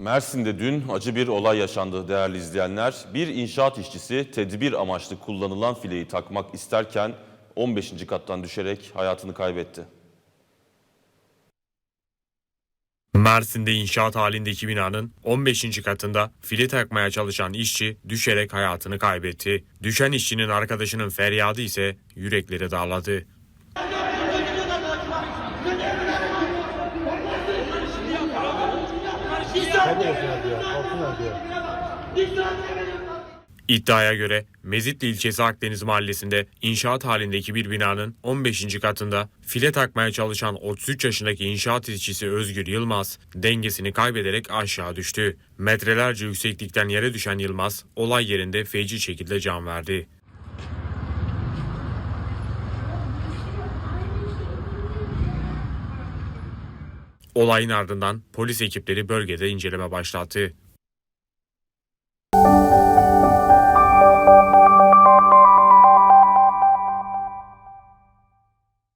Mersin'de dün acı bir olay yaşandı değerli izleyenler. Bir inşaat işçisi tedbir amaçlı kullanılan fileyi takmak isterken 15. kattan düşerek hayatını kaybetti. Mersin'de inşaat halindeki binanın 15. katında file takmaya çalışan işçi düşerek hayatını kaybetti. Düşen işçinin arkadaşının feryadı ise yürekleri dağladı. İddiaya göre Mezitli ilçesi Akdeniz mahallesinde inşaat halindeki bir binanın 15. katında file takmaya çalışan 33 yaşındaki inşaat işçisi Özgür Yılmaz dengesini kaybederek aşağı düştü. Metrelerce yükseklikten yere düşen Yılmaz olay yerinde feci şekilde can verdi. Olayın ardından polis ekipleri bölgede inceleme başlattı.